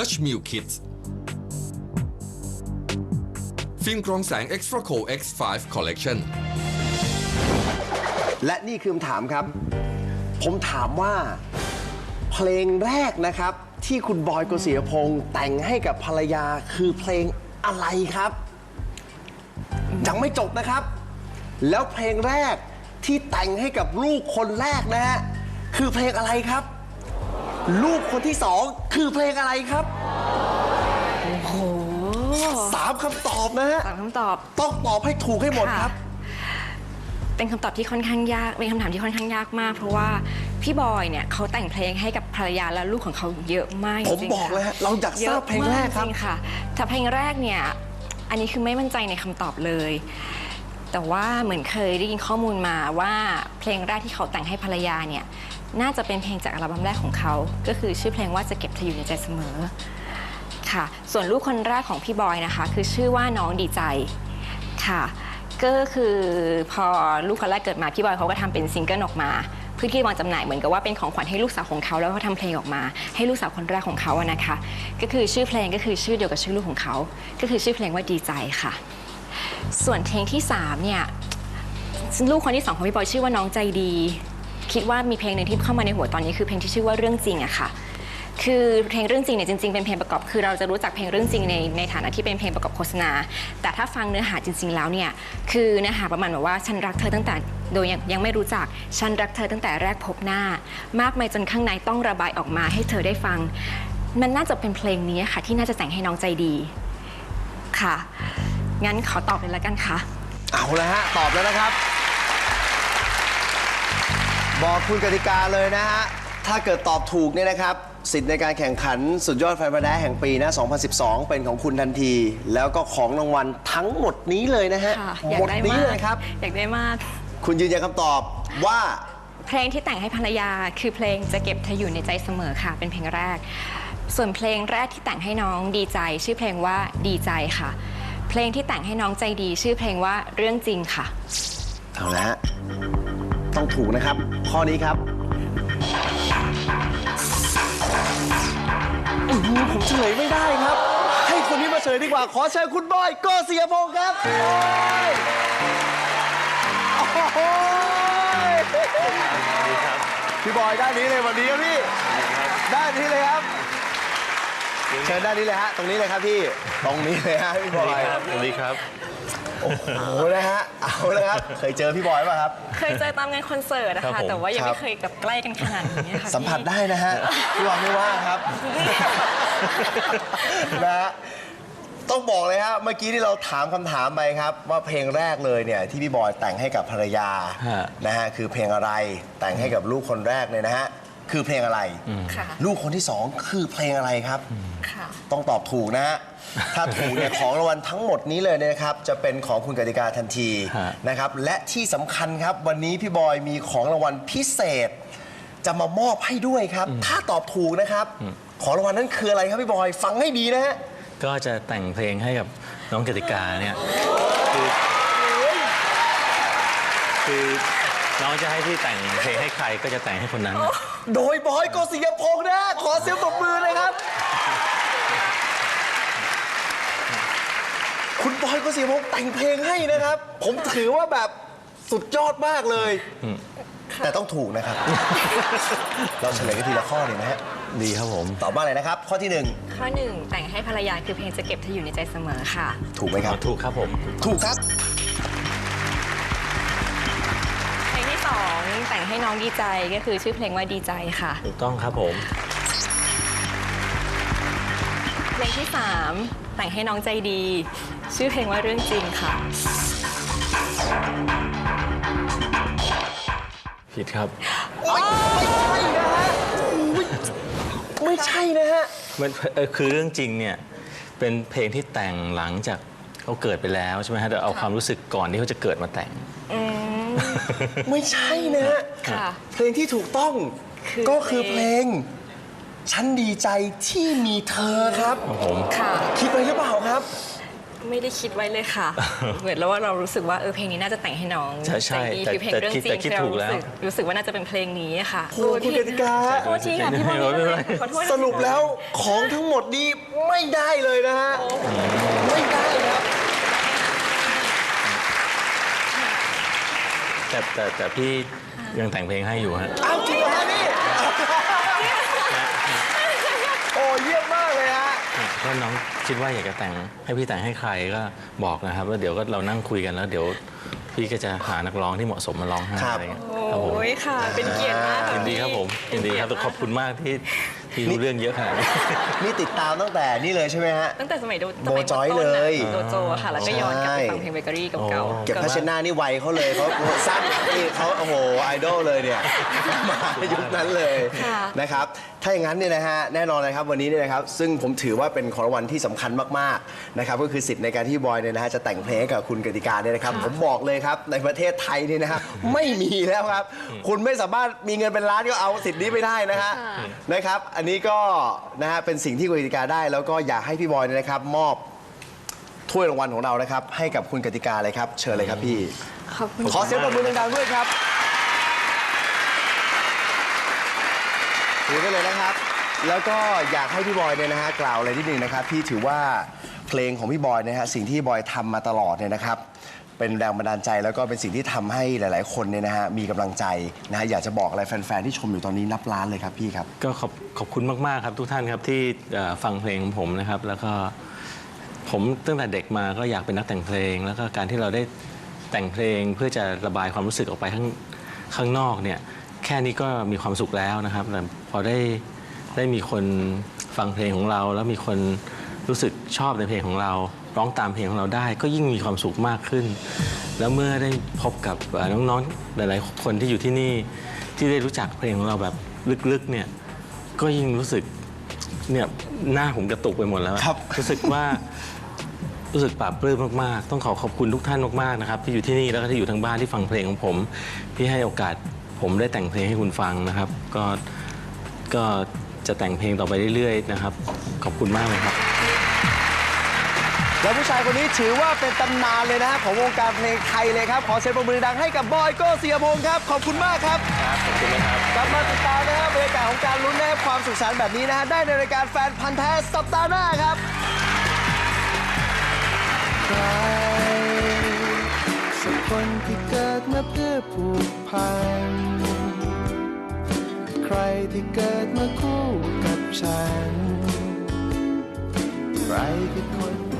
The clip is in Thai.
Dutch Mill Kids ฟิล์มกรองแสง Extra Co X5 Collection และนี่คือคำถามครับ ผมถามว่า เพลงแรกนะครับ ที่คุณบอยกฤษยพงศ์แต่งให้กับภรรยาคือเพลงอะไรครับ ยังไม่จบนะครับ แล้วเพลงแรกที่แต่งให้กับลูกคนแรกนะฮะคือเพลงอะไรครับ ลูกคนที่สองคือเพลงอะไรครับโอ้โหสามคำตอบนะฮะสามคำตอบ ต้องตอบให้ถูกให้หมดครับ เป็นคำตอบที่ค่อนข้างยาก เป็นคำถามที่ค่อนข้างยากมาก เพราะว่าพี่บอยเนี่ยเขาแต่งเพลงให้กับภรรยาและลูกของเขาเยอะมากผมจริงๆบอกค่ะเลยฮะเราอยากทราบเพลงแรกครับเยอะมากจงๆค่ะแต่เพลงแรกเนี่ย อันนี้คือไม่มั่นใจในคำตอบเลย แต่ว่าเหมือนเคยได้ยินข้อมูลมาว่าเพลงแรกที่เขาแต่งให้ภรรยาเนี่ย น่าจะเป็นเพลงจากอัลบั้มแรกของเขา ก็คือชื่อเพลงว่าจะเก็บเธออยู่ในใจเสมอค่ะ ส่วนลูกคนแรกของพี่บอยนะคะ คือชื่อว่าน้องดีใจค่ะ ก็คือพอลูกคนแรกเกิดมาพี่บอยเขาก็ทำเป็นซิงเกิลออกมาเพื่อที่วางจำหน่ายเหมือนกับว่าเป็นของขวัญให้ลูกสาวของเขาแล้วก็ทำเพลงออกมา ให้ลูกสาวคนแรกของเขาอะนะคะ ก็คือชื่อเพลงก็คือชื่อเดียวกับชื่อลูกของเขา ก็คือชื่อเพลงว่าดีใจค่ะ ส่วนเพลงที่สามเนี่ยลูกคนที่สองของพี่บอยชื่อว่าน้องใจดี คิดว่ามีเพลงหนึ่งที่เข้ามาในหัวตอนนี้คือเพลงที่ชื่อว่าเรื่องจริงอะค่ะ คือเพลงเรื่องจริงเนี่ยจริงๆเป็นเพลงประกอบ คือเราจะรู้จักเพลงเรื่องจริงในในฐานะที่เป็นเพลงประกอบโฆษณา แต่ถ้าฟังเนื้อหาจริง ๆ แล้วเนี่ยคือเนื้อหาประมาณแบบว่าฉันรักเธอตั้งแต่โดยยังยังไม่รู้จัก ฉันรักเธอตั้งแต่แรกพบหน้า มากมายจนข้างในต้องระบายออกมาให้เธอได้ฟัง มันน่าจะเป็นเพลงนี้ค่ะ ที่น่าจะแต่งให้น้องใจดีค่ะ งั้นขอตอบเลยละกันค่ะ เอาละฮะ ตอบแล้วนะครับ บอกคุณกติกาเลยนะฮะ ถ้าเกิดตอบถูกเนี่ยนะครับ สิทธิ์ในการแข่งขันสุดยอดแฟนพันธุ์แท้แห่งปีนะ 2012 เป็นของคุณทันที แล้วก็ของรางวัลทั้งหมดนี้เลยนะฮะ ค่ะอยาหมกดได้นี้มากเลยครับ อยากได้มาก คุณยืนยันคำตอบว่า เพลงที่แต่งให้ภรรยา คือเพลงจะเก็บเธออยู่ในใจเสมอค่ะ เป็นเพลงแรก ส่วนเพลงแรกที่แต่งให้น้องดีใจ ชื่อเพลงว่าดีใจค่ะ เพลงที่แต่งให้น้องใจดี ชื่อเพลงว่าเรื่องจริงค่ะ เอาละฮะ ต้องถูกนะครับ ข้อนี้ครับอื้อหือผมเฉลยไม่ได้ครับ ให้คนนี้มาเฉลยดีกว่า ขอเชิญคุณบอยโก็เสียพงศ์ครับบอยโอ้โหพี่บอยด้านนี้เลยวันนี้ครับพี่ด้านนี้เลยครับ เชิญด้านนี้เลยฮะ ตรงนี้เลยครับพี่ ตรงนี้เลยฮะพี่บอย สวัสดีครับ โอ้โหนะฮะเอาเลยครับเคยเจอพี่บอยป่ะครับ เคยเจอตามงานคอนเสิร์ตนะครัคะ บผม แต่ว่ายังครัไม่บเคยกับใกล้กันขนาดนี้ค่ะสัมผัสพี่ได้นะฮะพี่วางไม่ว่าครับ นะฮะต้องบอกเลยฮะเมื่อกี้ที่เราถามคำถามไปครับ ว่าเพลงแรกเลยเนี่ยที่พี่บอยแต่งให้กับภรรยาฮะ นะฮะคือเพลงอะไรแต่งให้กับลูกคนแรกเลยนะฮะคือเพลงอะไร ค่ะลูกคนที่สองคือเพลงอะไรครับ ค่ะ ต้องตอบถูกนะฮะ ถ้าถูกเนี่ยของรางวัลทั้งหมดนี้เลยเนี่ยนะครับ จะเป็นของคุณกติกาทันทีฮะ นะครับ และที่สำคัญครับวันนี้พี่บอยมีของรางวัลพิเศษ จะมามอบให้ด้วยครับ ถ้าตอบถูกนะครับ ของรางวัลนั้นคืออะไรครับพี่บอยฟังให้ดีนะฮะ ก็จะแต่งเพลงให้กับน้องกติกาเนี่ยคือคือน้องจะให้พี่แต่งเพลงให้ใครก็จะแต่งให้คนนั้น โดยบอยโกศิยพงษ์นะฮะขอเสียงปรบมือเลยครับ คุณบอยโกศิยพงษ์แต่งเพลงให้นะครับ ผมถือว่าแบบสุดยอดมากเลย แต่ต้องถูกนะครับ เราเฉลยกันทีละข้อเลยนะฮะดีครับผม ตอบว่าอะไรนะครับ ข้อที่หนึ่งข้อหนึ่งแต่งให้ภรรยาคือเพลงจะเก็บเธออยู่ในใจเสมอค่ะ ถูกไหมครับ ถูกครับผม ถูกครับ เพลงที่สองแต่งให้น้องดีใจก็คือชื่อเพลงว่าดีใจค่ะ ถูกต้องครับผม เพลงที่สามแต่งให้น้องใจดี ชื่อเพลงว่าเรื่องจริงค่ะ ผิดครับ ไม่ใช่นะฮะอุ๊ยไม่ใช่นะฮะมันเออคือเรื่องจริงเนี่ย เป็นเพลงที่แต่งหลังจากเขาเกิดไปแล้วใช่ไหมฮะแต่เอาความรู้สึกก่อนที่เขาจะเกิดมาแต่ง ไม่ใช่นะฮะ ค่ะ เพลงที่ถูกต้องคือ ก็คือเพเพลลงงฉันดีใจที่มีเธอครับครับ ผม ค่ะ คิดไปหรือเปล่าครับ ไม่ได้คิดไว้เลยค่ะ เหมือนแล้วว่าเรารู้สึกว่าเออเพลงนี้น่าจะแต่งให้น้องใช่ใช่ดีแต่คือเพลงแต่เรื่องคิดจริแต่งคิดที่เราถูกแล้ว รู้สึกรู้สึกว่าน่าจะเป็นเพลงนี้ค่ะโอ้คุณกติกาโทษทีค่ะพี่บอลไม่เป็นไรขอโทษนะสรุปแล้วของทั้งหมดนี้ไม่ได้เลยนะฮะ ไม่ได้ครับ แต่แต่แต่พี่ยังแต่งเพลงให้อยู่ฮะอ้าวจริงเหรอฮะนี่ โอ้เยี่ยมมากเลยฮะก็น้องคิดว่าอยากจะแต่งให้พี่แต่งให้ใครก็บอกนะครับแล้วเดี๋ยวก็เรานั่งคุยกันแล้ว เดี๋ยวพี่ก็จะหานักร้องที่เหมาะสมมาร้องให้ครับ อะไรเงี้ยครับผมโอ้ยค่ะ เป็นเกียรติมากยินดีครับผมยินดีครับขอบคุณมากที่ ที่รู้เรื่องเยอะขนาดนี้ นี่ติดตามตั้งแต่นี่เลยใช่ไหมฮะ ตั้งแต่สมัยโดโบจอยเลยโดโจอะค่ะ แล้วก็ย้อนกลับไปฟังเพลงเบเกอรี่เก่าโอ้ๆเก็บผ้าเช็ดหน้านี่ไวเขาเลยเขาสั้นนี่เขาโอ้โหไอดอลเลยเนี่ยมายุคนั้นเลยค่ะ นะครับถ้าอย่างนั้นเนี่ยนะฮะแน่นอนนะครับวันนี้เนี่ยนะครับซึ่งผมถือว่าเป็นของรางวัลที่สำคัญมากๆนะครับก็คือสิทธิ์ในการที่บอยเนี่ยนะฮะจะแต่งเพลงให้กับคุณกติกาเนี่ยนะครับผมบอกเลยครับในประเทศไทยเนี่ยนะฮะไม่มีแล้วครับ คุณไม่สามารถมีเงินเป็นล้านก็เอาสิทธิ์นี้ไม่ได้นะฮะนะครับอันนี้ก็นะฮะเป็นสิ่งที่คุณกติกาได้ แล้วก็อยากให้พี่บอยเนี่ยนะครับ มอบถ้วยรางวัลของเรานะครับ ให้กับคุณกติกาเลยครับ เชิญเลยครับพี่ ขอบคุณขอเสียงปรบมือดังๆด้วยครับถือไปเลยนะครับ แล้วก็อยากให้พี่บอยเนี่ยนะฮะกล่าวอะไรนิดนึงนะครับ ที่ถือว่าเพลงของพี่บอยนะฮะสิ่งที่บอยทำมาตลอดเนี่ยนะครับ เป็นแรงบันดาลใจแล้วก็เป็นสิ่งที่ทำให้หลาย ๆ คนเนี่ยนะฮะมีกำลังใจนะฮะอยากจะบอกอะไรแฟน ๆ ที่ชมอยู่ตอนนี้นับล้านเลยครับพี่ครับ ก็ขอบขอบคุณมาก ๆ ครับทุกท่านครับที่เอ่อฟังเพลงของผมนะครับ แล้วก็ผมตั้งแต่เด็กมาก็อยากเป็นนักแต่งเพลง แล้วก็การที่เราได้แต่งเพลงเพื่อจะระบายความรู้สึกออกไปข้างข้างนอกเนี่ยแค่นี้ก็มีความสุขแล้วนะครับแต่พอได้ได้มีคนฟังเพลงของเรา แล้วมีคนรู้สึกชอบในเพลงของเรา ร้องตามเพลงของเราได้ก็ยิ่งมีความสุขมากขึ้น แล้วเมื่อได้พบกับเอ่อน้องๆหลายๆ คนที่อยู่ที่นี่ที่ได้รู้จักเพลงของเราแบบลึกๆเนี่ยก็ยิ่งรู้สึกเนี่ยหน้าผมกระตุกไปหมดแล้วครับ รู้สึกว่า รู้สึกปลาบปลื้มมาก ๆ ต้องขอขอบคุณทุกท่านมาก ๆ นะครับ ที่อยู่ที่นี่แล้วก็ที่อยู่ทางบ้านที่ฟังเพลงของผม ที่ให้โอกาสผมได้แต่งเพลงให้คุณฟังนะครับ ก็ก็จะแต่งเพลงต่อไปเรื่อย ๆ นะครับ ขอบคุณมากเลยครับ แล้วผู้ชายคนนี้ถือว่าเป็นตำนานเลยนะฮะของวงการเพลงไทยเลยครับ ขอเสียงปรบมือดังให้กับบอยโก้เสียพงศ์ครับ ขอบคุณมากครับ ครับขอบคุณนะครับ กลับมาติดตามนะฮะบรรยากาศของการลุ้นนะครับความสุขสันต์แบบนี้นะฮะได้ในรายการแฟนพันธ์แท้สัปดาห์หน้าครับ ใครสักคนที่เกิดมาเพื่อผูกพัน ใครที่เกิดมาคู่กับฉัน ใครคือคน